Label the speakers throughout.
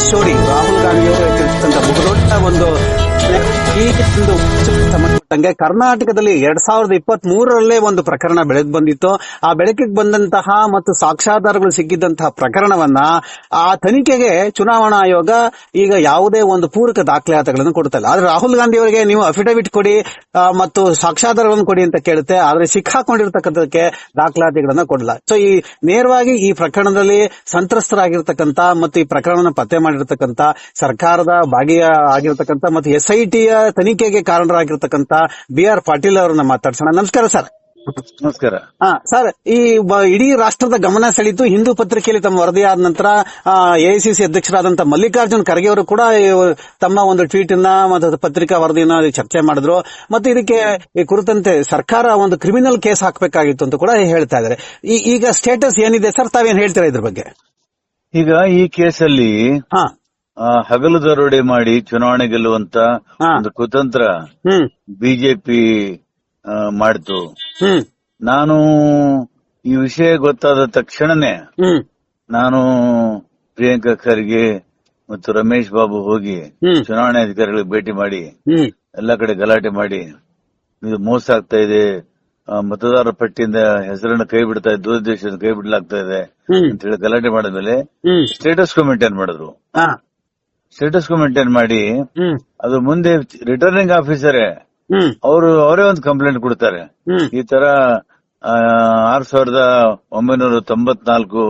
Speaker 1: ಶೋರಿ ರಾಹುಲ್ ಗಾಂಧಿ ಅವರು ಎತ್ತಿರ್ತಕ್ಕಂಥ ಬಹುದೊಡ್ಡ ಒಂದು ಈ ಒಂದು ಸಂಬಂಧಪಟ್ಟಂಗೆ ಕರ್ನಾಟಕದಲ್ಲಿ ಎರಡ್ ಸಾವಿರದ ಇಪ್ಪತ್ತ್ ಮೂರರಲ್ಲೇ ಒಂದು ಪ್ರಕರಣ ಬೆಳಕು ಬಂದಿತ್ತು. ಆ ಬೆಳಕಿಗೆ ಬಂದಂತಹ ಮತ್ತು ಸಾಕ್ಷ್ಯಾಧಾರಗಳು ಸಿಕ್ಕಿದ್ದಂತಹ ಪ್ರಕರಣವನ್ನ ಆ ತನಿಖೆಗೆ ಚುನಾವಣಾ ಆಯೋಗ ಈಗ ಯಾವುದೇ ಒಂದು ಪೂರಕ ದಾಖಲಾತಿಗಳನ್ನು ಕೊಡ್ತಾ ಆದ್ರೆ ರಾಹುಲ್ ಗಾಂಧಿ ಅವರಿಗೆ ನೀವು ಅಫಿಡವಿಟ್ ಕೊಡಿ ಮತ್ತು ಸಾಕ್ಷ್ಯಾಧಾರಗಳನ್ನು ಕೊಡಿ ಅಂತ ಕೇಳುತ್ತೆ. ಆದ್ರೆ ಸಿಕ್ಕಾಕೊಂಡಿರ್ತಕ್ಕಂಥದಕ್ಕೆ ದಾಖಲಾತಿಗಳನ್ನ ಕೊಡಲ್ಲ. ಸೊ ಈ ನೇರವಾಗಿ ಈ ಪ್ರಕರಣದಲ್ಲಿ ಸಂತ್ರಸ್ತರಾಗಿರ್ತಕ್ಕಂಥ ಮತ್ತು ಈ ಪ್ರಕರಣವನ್ನು ಪತ್ತೆ ಮಾಡಿರ್ತಕ್ಕಂಥ ಸರ್ಕಾರದ ಭಾಗಿಯ ಆಗಿರ್ತಕ್ಕಂಥ ಮತ್ತು ಎಸ್ಐಟಿಯ ತನಿಖೆಗೆ ಕಾರಣರಾಗಿರ್ತಕ್ಕಂಥ ಬಿ ಆರ್ ಪಾಟೀಲ್ ಅವರನ್ನ ಮಾತಾಡ್ಸೋಣ. ನಮಸ್ಕಾರ ಸರ್.
Speaker 2: ನಮಸ್ಕಾರ.
Speaker 1: ಹಾ ಸರ್ ಈ ಬ- ಇಡೀ ರಾಷ್ಟ್ರದ ಗಮನ ಸೆಳೀತು ಹಿಂದೂ ಪತ್ರಿಕೆಯಲ್ಲಿ ತಮ್ಮ ವರದಿ ಆದ ನಂತರ ಎಐಸಿಸಿ ಅಧ್ಯಕ್ಷರಾದಂತಹ ಮಲ್ಲಿಕಾರ್ಜುನ್ ಖರ್ಗೆ ಅವರು ಕೂಡ ಈ ತಮ್ಮ ಒಂದು ಟ್ವೀಟ್ ಅನ್ನ ಮತ್ತು ಪತ್ರಿಕಾ ವರದಿಯನ್ನ ಚರ್ಚೆ ಮಾಡಿದ್ರು. ಮತ್ತೆ ಇದಕ್ಕೆ ಈ ಕುರಿತಂತೆ ಸರ್ಕಾರ ಒಂದು ಕ್ರಿಮಿನಲ್ ಕೇಸ್ ಹಾಕಬೇಕಾಗಿತ್ತು ಅಂತ ಕೂಡ ಹೇಳ್ತಾ ಇದ್ದಾರೆ. ಈ- ಈಗ ಸ್ಟೇಟಸ್ ಏನಿದೆ ಸರ್? ತಾವೇನ್ ಹೇಳ್ತೀರಾ ಇದ್ರ ಬಗ್ಗೆ?
Speaker 2: ಈಗ ಈ ಕೇಸಲ್ಲಿ
Speaker 1: ಹಾ.
Speaker 2: ಹಗಲು ದರೋಡೆ ಮಾಡಿ ಚುನಾವಣೆ ಗೆಲ್ಲುವಂತ
Speaker 1: ಹಾ.
Speaker 2: ಒಂದು ಕುತಂತ್ರ
Speaker 1: ಹ್ಮ್.
Speaker 2: ಬಿಜೆಪಿ ಮಾಡಿತು.
Speaker 1: ಹ್ಮ್.
Speaker 2: ನಾನು ಈ ವಿಷಯ ಗೊತ್ತಾದ ತಕ್ಷಣನೇ
Speaker 1: ಹ್ಮ್.
Speaker 2: ನಾನು ಪ್ರಿಯಾಂಕಾ ಖರ್ಗೆ ಮತ್ತು ರಮೇಶ್ ಬಾಬು ಹೋಗಿ
Speaker 1: ಚುನಾವಣಾ
Speaker 2: ಚುನಾವಣೆ ಅಧಿಕಾರಿಗಳಿಗೆ ಭೇಟಿ ಮಾಡಿ
Speaker 1: ಹ್ಮ್.
Speaker 2: ಎಲ್ಲಾ ಕಡೆ ಗಲಾಟೆ ಮಾಡಿ ಇದು ಮೋಸ ಆಗ್ತಾ ಇದೆ. ಆ, ಮತದಾರರ ಪಟ್ಟಿಯಿಂದ ಹೆಸರನ್ನು ಕೈ ಬಿಡ್ತಾ ಇದೆ ದೂರದೇಶದ ಕೈ ಬಿಡಲಾಗ್ತಾ ಇದೆ
Speaker 1: ಹ್ಮ್.
Speaker 2: ಅಂತ ಹೇಳಿ ಗಲಾಟೆ ಮಾಡಿದ್ಮೇಲೆ
Speaker 1: ಹ್ಮ್.
Speaker 2: ಸ್ಟೇಟಸ್ ಕೊ ಮೇಂಟೈನ್ ಮಾಡಿದ್ರು?
Speaker 1: ಹಾ.
Speaker 2: ಸ್ಟೇಟಸ್ ಮೇಂಟೈನ್ ಮಾಡಿ ಅದು ಮುಂದೆ ರಿಟರ್ನಿಂಗ್ ಆಫೀಸರ್ ಅವರು ಅವರೇ ಒಂದು ಕಂಪ್ಲೇಂಟ್ ಕೊಡ್ತಾರೆ. ಈ ತರ ಆರ್ ಸಾವಿರದ ಒಂಬೈನೂರ ತೊಂಬತ್ನಾಲ್ಕು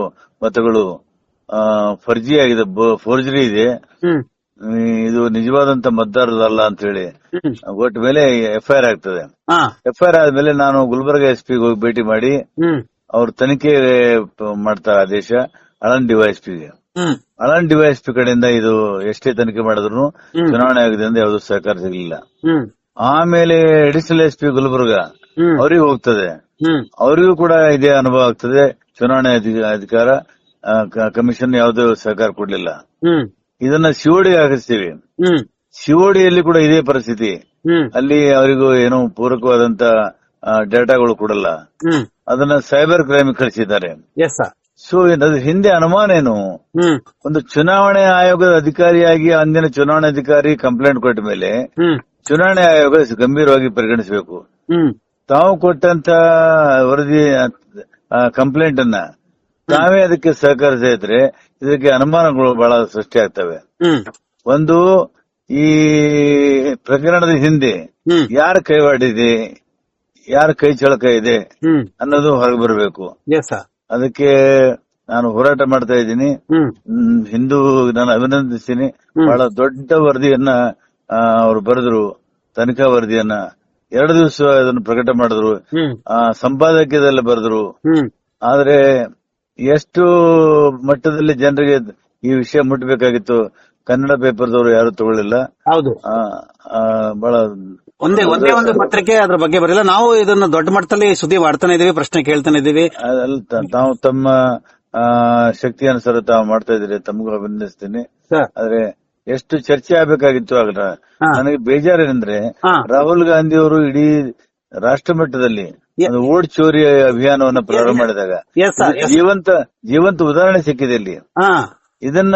Speaker 2: ಮತಗಳು ಫರ್ಜಿ ಆಗಿದೆ ಫೋರ್ಜರಿ ಇದೆ. ಇದು ನಿಜವಾದಂತ ಮತದಾರರಲ್ಲ ಅಂತ ಹೇಳಿ ಒಟ್ಟ ಮೇಲೆ ಆರ್ ಆಗ್ತದೆ.
Speaker 1: ಹಾ.
Speaker 2: ಎಫ್ಐಆರ್ ಆದ್ಮೇಲೆ ನಾನು ಗುಲ್ಬರ್ಗ ಎಸ್ ಪಿ ಹೋಗಿ ಭೇಟಿ ಮಾಡಿ ಅವ್ರ ತನಿಖೆ ಮಾಡ್ತಾರೆ ಆದೇಶ ಅಳನ್ ಡಿವೈಎಸ್ಪಿಗೆ ಅಳನ್ ಡಿವೈಎಸ್ಪಿ ಕಡೆಯಿಂದ ಇದು ಎಷ್ಟೇ ತನಿಖೆ ಮಾಡಿದ್ರು. ಚುನಾವಣೆ ಅಂತ ಯಾವ್ದು ಸಹಕಾರ ಸಿಗಲಿಲ್ಲ. ಆಮೇಲೆ ಅಡಿಷನಲ್ ಎಸ್ ಪಿ ಗುಲ್ಬರ್ಗ ಅವ್ರಿಗೆ ಹೋಗ್ತದೆ. ಅವರಿಗೂ ಕೂಡ ಇದೇ ಅನುಭವ ಆಗ್ತದೆ. ಚುನಾವಣೆ ಅಧಿ- ಅಧಿಕಾರ ಕಮಿಷನ್ ಯಾವ್ದು ಸಹಕಾರ ಕೊಡ್ಲಿಲ್ಲ. ಇದನ್ನ ಶಿವಡಿಗೆ ಹಾಕಿಸ್ತೀವಿ ಶಿವಡಿಯಲ್ಲಿ ಕೂಡ ಇದೇ ಪರಿಸ್ಥಿತಿ. ಅಲ್ಲಿ ಅವರಿಗೂ ಏನು ಪೂರಕವಾದಂತ ಡೇಟಾಗಳು ಕೊಡಲ್ಲ. ಅದನ್ನ ಸೈಬರ್ ಕ್ರೈಮ್ ಕಳಿಸಿದ್ದಾರೆ. ಸೊ ಅದ್ರ ಹಿಂದೆ ಅನುಮಾನ ಏನು? ಒಂದು ಚುನಾವಣೆ ಆಯೋಗದ ಅಧಿಕಾರಿಯಾಗಿ ಅಂದಿನ ಚುನಾವಣಾ ಅಧಿಕಾರಿ ಕಂಪ್ಲೇಂಟ್ ಕೊಟ್ಟ ಮೇಲೆ ಚುನಾವಣೆ ಆಯೋಗ ಗಂಭೀರವಾಗಿ ಪರಿಗಣಿಸಬೇಕು. ತಾವು ಕೊಟ್ಟಂತ ವರದಿ ಕಂಪ್ಲೇಂಟ್ ಅನ್ನ ತಾವೇ ಅದಕ್ಕೆ ಸಹಕರಿಸ್ತಾ ಇದ್ರೆ ಇದಕ್ಕೆ ಅನುಮಾನಗಳು ಬಹಳ ಸೃಷ್ಟಿ ಆಗ್ತವೆ. ಒಂದು ಈ ಪ್ರಕರಣದ ಹಿಂದೆ ಯಾರ ಕೈವಾಡಿದೆ? ಯಾರ ಕೈ ಚಳಕ ಇದೆ? ಅನ್ನೋದು ಹೊರಗೆ ಬರಬೇಕು. ಅದಕ್ಕೆ ನಾನು ಹೋರಾಟ ಮಾಡ್ತಾ ಇದ್ದೀನಿ. ಹಿಂದೂ ನಾನು ಅಭಿನಂದಿಸ್ತೀನಿ. ಬಹಳ ದೊಡ್ಡ ವರದಿಯನ್ನ ಅವರು ಬರೆದ್ರು ತನಿಖಾ ವರದಿಯನ್ನ. ಎರಡು ದಿವಸ ಅದನ್ನು ಪ್ರಕಟ ಮಾಡಿದ್ರು. ಆ, ಸಂಪಾದಕೀಯದಲ್ಲಿ ಬರೆದ್ರು. ಆದ್ರೆ ಎಷ್ಟು ಮಟ್ಟದಲ್ಲಿ ಜನರಿಗೆ ಈ ವಿಷಯ ಮುಟ್ಟಬೇಕಾಗಿತ್ತು ಕನ್ನಡ ಪೇಪರ್ದವರು ಯಾರು ತಗೊಳ್ಳಿಲ್ಲ.
Speaker 1: ಹೌದು.
Speaker 2: ಬಹಳ
Speaker 1: ಒಂದೇ ಒಂದೇ ಒಂದು ಪತ್ರಿಕೆ ಅದ್ರ ಬಗ್ಗೆ ಬರಲಿಲ್ಲ. ನಾವು ಇದನ್ನ ದೊಡ್ಡ ಮಟ್ಟದಲ್ಲಿ ಸುದ್ದಿ ಮಾಡ್ತಾನೆ ಇದೀವಿ ಪ್ರಶ್ನೆ ಕೇಳ್ತಾನೆ ಇದೀವಿ.
Speaker 2: ತಾವು ತಮ್ಮ ಶಕ್ತಿ ಅನುಸಾರ ತಾವು ಮಾಡ್ತಾ ಇದ್ದೀರಿ ತಮಗೂ ಅಭಿನಂದಿಸ್ತೀನಿ. ಆದ್ರೆ ಎಷ್ಟು ಚರ್ಚೆ ಆಗ್ಬೇಕಾಗಿತ್ತು ಆಗ ನನಗೆ ಬೇಜಾರೇನೆಂದ್ರೆ. ರಾಹುಲ್ ಗಾಂಧಿ ಅವರು ಇಡೀ ರಾಷ್ಟ್ರ ಮಟ್ಟದಲ್ಲಿ ಓಡ್ ಚೋರಿ ಅಭಿಯಾನವನ್ನ ಪ್ರಾರಂಭ ಮಾಡಿದಾಗ ಜೀವಂತ ಜೀವಂತ ಉದಾಹರಣೆ ಸಿಕ್ಕಿದೆ ಇಲ್ಲಿ. ಇದನ್ನ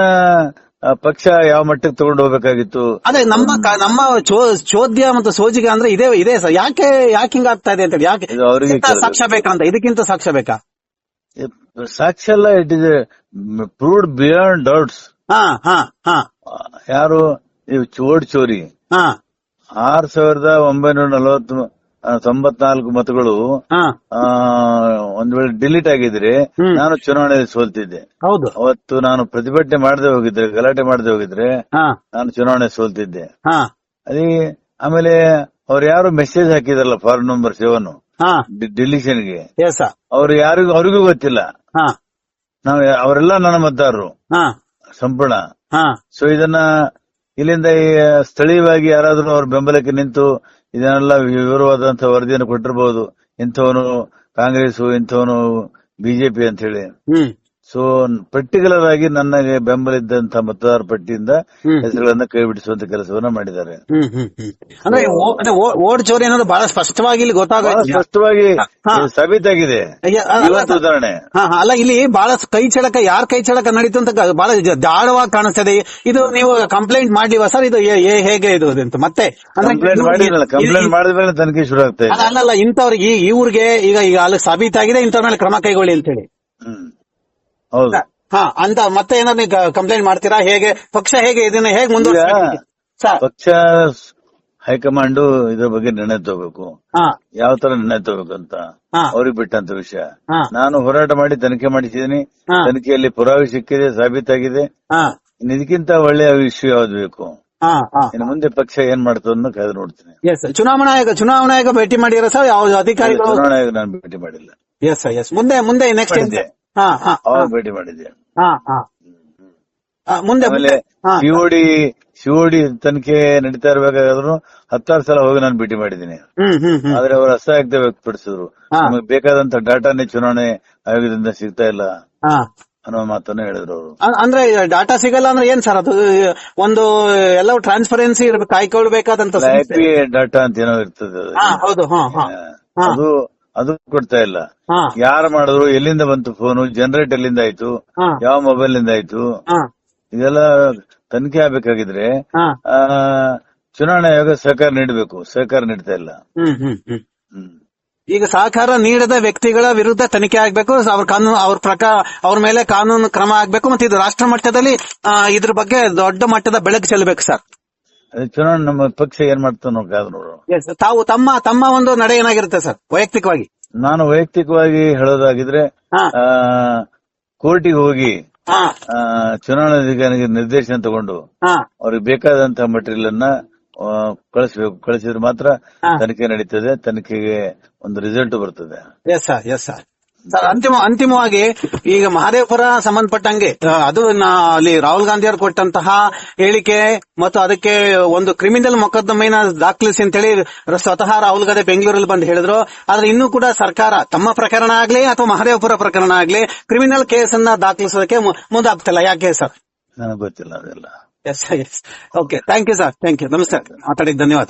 Speaker 2: ಪಕ್ಷ ಯಾವ ಮಟ್ಟಕ್ಕೆ ತಗೊಂಡು ಹೋಗ್ಬೇಕಾಗಿತ್ತು?
Speaker 1: ಅದೇ ನಮ್ಮ ಕ- ನಮ್ಮ ಚೋ- ಚೋದ್ಯ ಮತ್ತು ಸೋಜಿಗೆ ಅಂದ್ರೆ ಇದೇ ಇದೆ ಸರ್ ಯಾಕೆ ಯಾಕೆ ಹಿಂಗಾಗ್ತಾ ಇದೆ ಅಂತೇಳಿ? ಯಾಕೆ
Speaker 2: ಇದು ಅವರಿಗೆ
Speaker 1: ಇಂಥ ಸಾಕ್ಷ್ಯ ಬೇಕಂತ ಇದಕ್ಕಿಂತ ಸಾಕ್ಷ್ಯ ಬೇಕಾ?
Speaker 2: ಸಾಕ್ಷ್ಯ ಅಲ್ಲ it is proved beyond doubts
Speaker 1: ಹಾ ಹಾ ಹಾ.
Speaker 2: ಯಾರು? ಇವ್ ಚೋಡ್ ಚೋರಿ.
Speaker 1: ಹಾ.
Speaker 2: ಆರ್ ಸಾವಿರದ ಒಂಬೈನೂರ ನಲವತ್ತು ತೊಂಬತ್ನಾಲ್ಕು ಮತಗಳು
Speaker 1: ಹಾ.
Speaker 2: ಆ, ಒಂದ್ ವೇಳೆ ಡಿಲೀಟ್ ಆಗಿದ್ರೆ ನಾನು ಚುನಾವಣೆಯಲ್ಲಿ ಸೋಲ್ತಿದ್ದೆ.
Speaker 1: ಹೌದು.
Speaker 2: ಅವತ್ತು ನಾನು ಪ್ರತಿಭಟನೆ ಮಾಡದೆ ಹೋಗಿದ್ರೆ ಗಲಾಟೆ ಮಾಡದೆ ಹೋಗಿದ್ರೆ ನಾನು ಚುನಾವಣೆ ಸೋಲ್ತಿದ್ದೆ. ಅದೇ ಆಮೇಲೆ ಅವ್ರು ಯಾರು message ಹಾಕಿದ್ರಲ್ಲ form number seven
Speaker 1: yes sir
Speaker 2: ಅವ್ರು ಯಾರಿಗೂ ಅವ್ರಿಗೂ ಗೊತ್ತಿಲ್ಲ. ನಾವು ಅವರೆಲ್ಲ ನನ್ನ ಮತದಾರರು. ಸಂಪೂರ್ಣ ಸೊ ಇದನ್ನ ಇಲ್ಲಿಂದ ಸ್ಥಳೀಯವಾಗಿ ಯಾರಾದ್ರೂ ಅವ್ರ ಬೆಂಬಲಕ್ಕೆ ನಿಂತು ಇದನ್ನೆಲ್ಲ ವಿವರವಾದಂತಹ ವರದಿಯನ್ನು ಕೊಟ್ಟಿರಬಹುದು ಇಂಥವನು ಕಾಂಗ್ರೆಸ್ ಇಂಥವನು ಬಿಜೆಪಿ ಅಂತ ಹೇಳಿ ಸೊ ಪರ್ಟಿಕ್ಯುಲರ್ ಆಗಿ ನನಗೆ ಬೆಂಬಲ ಇದ್ದಂತ ಮತದಾರ ಪಟ್ಟಿಯಿಂದ. ಹೆಸರುಗಳನ್ನ ಕೈ ಬಿಡಿಸುವಂತ ಕೆಲಸವನ್ನ ಮಾಡಿದ್ದಾರೆ.
Speaker 1: ಓಟ್ ಚೋರಿ ಅನ್ನೋದು ಬಹಳ ಸ್ಪಷ್ಟವಾಗಿ ಇಲ್ಲಿ ಗೊತ್ತಾಗುತ್ತೆ
Speaker 2: ಸ್ಪಷ್ಟವಾಗಿ. ಸಾಬೀತಾಗಿದೆ. ಉದಾಹರಣೆ.
Speaker 1: ಅಲ್ಲ ಇಲ್ಲಿ ಬಹಳ ಕೈ ಚಳಕ ಯಾರ ಕೈ ಚಳಕ ನಡೀತು ಅಂತ ಬಹಳ ದಾಳವಾಗಿ ಕಾಣಿಸ್ತದೆ. ಇದು ನೀವು ಕಂಪ್ಲೇಂಟ್ ಮಾಡ್ಲಿವಾ? ಸರ್ ಇದು ಹೇಗೆ ಇದು ಅಂತ. ಮತ್ತೆ
Speaker 2: ಕಂಪ್ಲೇಂಟ್ ಮಾಡಿದ್ಮೇಲೆ ತನಿಖೆ ಶುರು ಆಗ್ತದೆ
Speaker 1: ಅಲ್ಲ ಅಲ್ಲ ಇಂಥವ್ರಿಗೆ ಈ- ಊರಿಗೆ ಈಗ ಈಗ ಅಲ್ಲಿ ಸಾಬೀತಾಗಿದೆ ಇಂಥವ್ರ ಮೇಲೆ ಕ್ರಮ ಕೈಗೊಳ್ಳಿ ಅಂತ ಹೇಳಿ
Speaker 2: ಹ್ಮ್. ಹೌದು.
Speaker 1: ಹಾ ಅಂತ ಮತ್ತೆ ಏನಾದ್ರು ಕಂಪ್ಲೇಂಟ್ ಮಾಡ್ತೀರಾ? ಹೇಗೆ ಪಕ್ಷ ಹೇಗೆ ಇದನ್ನ ಹೇಗೆ ಮುಂದೆ
Speaker 2: ಪಕ್ಷ ಹೈಕಮಾಂಡ್ ಇದ್ರ ಬಗ್ಗೆ ನಿರ್ಣಯ ತಗೋಬೇಕು.
Speaker 1: ಹಾ.
Speaker 2: ಯಾವ ತರ ನಿರ್ಣಯ ತಗೋಬೇಕು ಅಂತ? ಅವ್ರಿಗೆ ಬಿಟ್ಟಂತ ವಿಷಯ. ನಾನು ಹೋರಾಟ ಮಾಡಿ ತನಿಖೆ
Speaker 1: ಮಾಡಿಸಿದೀನಿ.
Speaker 2: ತನಿಖೆಯಲ್ಲಿ ಪುರಾವೆ ಸಿಕ್ಕಿದೆ ಸಾಬೀತಾಗಿದೆ. ಇದಕ್ಕಿಂತ ಒಳ್ಳೆಯ ವಿಷಯ ಯಾವ್ದು ಬೇಕು? ಇನ್ನು ಮುಂದೆ ಪಕ್ಷ ಏನ್ ಮಾಡ್ತದನ್ನು ಕಾಯ್ದು ನೋಡ್ತೀನಿ.
Speaker 1: ಚುನಾವಣಾ ಆಯೋಗ ಚುನಾವಣಾ ಆಯೋಗ ಭೇಟಿ ಮಾಡಿರೋ ಸರ್ ಯಾವ ಅಧಿಕಾರಿಗಳು?
Speaker 2: ಚುನಾವಣಾ ಆಯೋಗ ನಾನು ಭೇಟಿ ಮಾಡಿಲ್ಲ.
Speaker 1: ಎಸ್ ಎಸ್ ಮುಂದೆ ಮುಂದೆ ನೆಕ್ಸ್ಟ್
Speaker 2: ಅವಾಗ ಭೇಟಿ ಮಾಡಿದ್ದೆ
Speaker 1: ಮುಂದೆ
Speaker 2: ಶಿವಡಿ ಶಿವಡಿ ತನಿಖೆ ನಡೀತಾ ಇರ್ಬೇಕಾದ್ರೂ ಹತ್ತಾರು ಸಲ ಹೋಗಿ ನಾನು ಭೇಟಿ ಮಾಡಿದ್ದೀನಿ. ಆದ್ರೆ ಅವರು ಅಸಹಾಯಕತೆ ವ್ಯಕ್ತಪಡಿಸಿದ್ರು. ನಮಗೆ ಬೇಕಾದಂತ ಡಾಟಾನೇ ಚುನಾವಣೆ ಆಯೋಗದಿಂದ ಸಿಗ್ತಾ ಇಲ್ಲ ಅನ್ನೋ ಮಾತನ್ನ ಹೇಳಿದ್ರು ಅವರು.
Speaker 1: ಅಂದ್ರೆ ಡಾಟಾ ಸಿಗಲ್ಲ ಅಂದ್ರೆ ಏನ್ ಸರ್ ಅದು? ಒಂದು ಎಲ್ಲವೂ ಟ್ರಾನ್ಸ್ಪರೆನ್ಸಿ ಕಾಯ್ಕೊಳ್ಬೇಕಾದಂತ.
Speaker 2: ಡಾಟಾ ಅಂತ ಏನೋ ಇರ್ತದೆ ಅದು. ಅದು ಕೊಡ್ತಾ ಇಲ್ಲ. ಯಾರು ಮಾಡಿದ್ರು ಎಲ್ಲಿಂದ ಬಂತು ಫೋನು ಜನರೇಟ್ ಎಲ್ಲಿಂದ ಆಯ್ತು? ಯಾವ ಮೊಬೈಲ್ನಿಂದ ಆಯ್ತು? ಇದೆಲ್ಲ ತನಿಖೆ ಆಗ್ಬೇಕಾಗಿದ್ರೆ ಚುನಾವಣಾ ಆಯೋಗ ಸಹಕಾರ ನೀಡಬೇಕು. ಸಹಕಾರ ನೀಡ್ತಾ ಇಲ್ಲ.
Speaker 1: ಈಗ ಸಹಕಾರ ನೀಡದ ವ್ಯಕ್ತಿಗಳ ವಿರುದ್ಧ ತನಿಖೆ ಆಗ್ಬೇಕು. ಅವ್ರ ಕಾನೂನು ಅವ್ರ ಪ್ರಕಾರ ಅವ್ರ ಮೇಲೆ ಕಾನೂನು ಕ್ರಮ ಆಗ್ಬೇಕು. ಮತ್ತೆ ಇದು ರಾಷ್ಟ್ರ ಮಟ್ಟದಲ್ಲಿ ಇದ್ರ ಬಗ್ಗೆ ದೊಡ್ಡ ಮಟ್ಟದ ಬೆಳಕು ಚೆಲ್ಲಬೇಕು ಸರ್.
Speaker 2: ಚುನಾವಣೆ ನಮ್ಮ ಪಕ್ಷ ಏನ್ ಮಾಡ್ತಾನೋ ಕಾದು ನೋಡು
Speaker 1: ಎಸ್ ತಾವು ತಮ್ಮ ತಮ್ಮ ಒಂದು ನಡೆ ಏನಾಗಿರುತ್ತೆ ಸರ್ ವೈಯಕ್ತಿಕವಾಗಿ.
Speaker 2: ನಾನು ವೈಯಕ್ತಿಕವಾಗಿ ಹೇಳೋದಾಗಿದ್ರೆ
Speaker 1: ಹಾ.
Speaker 2: ಆ ಕೋರ್ಟಿಗೆ ಹೋಗಿ
Speaker 1: ಹಾ.
Speaker 2: ಆ, ಚುನಾವಣಾಧಿಕಾರಿಗೆ ನಿರ್ದೇಶನ ತಗೊಂಡು
Speaker 1: ಹಾ.
Speaker 2: ಅವ್ರಿಗೆ ಬೇಕಾದಂತ ಮಟೀರಿಯಲ್ ಅನ್ನ ಕಳಿಸಬೇಕು ಕಳಿಸ್ಬೇಕು. ಕಳಿಸಿದ್ರೆ ಮಾತ್ರ
Speaker 1: ಹಾ.
Speaker 2: ತನಿಖೆ ನಡೀತದೆ. ತನಿಖೆಗೆ ಒಂದು ರಿಸಲ್ಟ್ ಬರ್ತದೆ.
Speaker 1: ಎಸ್ ಸರ್ ಎಸ್ ಸರ್ ಅಂತಿಮ ಅಂತಿಮವಾಗಿ ಈಗ ಮಹಾದೇವಪುರ ಸಂಬಂಧಪಟ್ಟಂಗೆ ಅದು ಅಲ್ಲಿ ರಾಹುಲ್ ಗಾಂಧಿ ಅವರು ಕೊಟ್ಟಂತಹ ಹೇಳಿಕೆ ಮತ್ತು ಅದಕ್ಕೆ ಒಂದು ಕ್ರಿಮಿನಲ್ ಮೊಕದ್ದಮೆನ ದಾಖಲಿಸಿ ಅಂತೇಳಿ ಹೇಳಿ ಸ್ವತಃ ರಾಹುಲ್ ಗಾಂಧಿ ಬೆಂಗಳೂರಲ್ಲಿ ಬಂದು ಹೇಳಿದ್ರು. ಆದ್ರೆ ಇನ್ನೂ ಕೂಡ ಸರ್ಕಾರ ತಮ್ಮ ಪ್ರಕರಣ ಆಗ್ಲಿ ಅಥವಾ ಮಹಾದೇವಪುರ ಪ್ರಕರಣ ಆಗ್ಲಿ ಕ್ರಿಮಿನಲ್ ಕೇಸ್ ಅನ್ನ ದಾಖಲಿಸೋದಕ್ಕೆ ಮುಂದಾಗ್ತಿಲ್ಲ. ಯಾಕೆ ಸರ್?
Speaker 2: ನನಗೆ ಗೊತ್ತಿಲ್ಲ ಅದೆಲ್ಲ.
Speaker 1: Yes yes okay thank you sir thank you ನಮಸ್ತೆ. ಮಾತಾಡಿದ ಧನ್ಯವಾದ.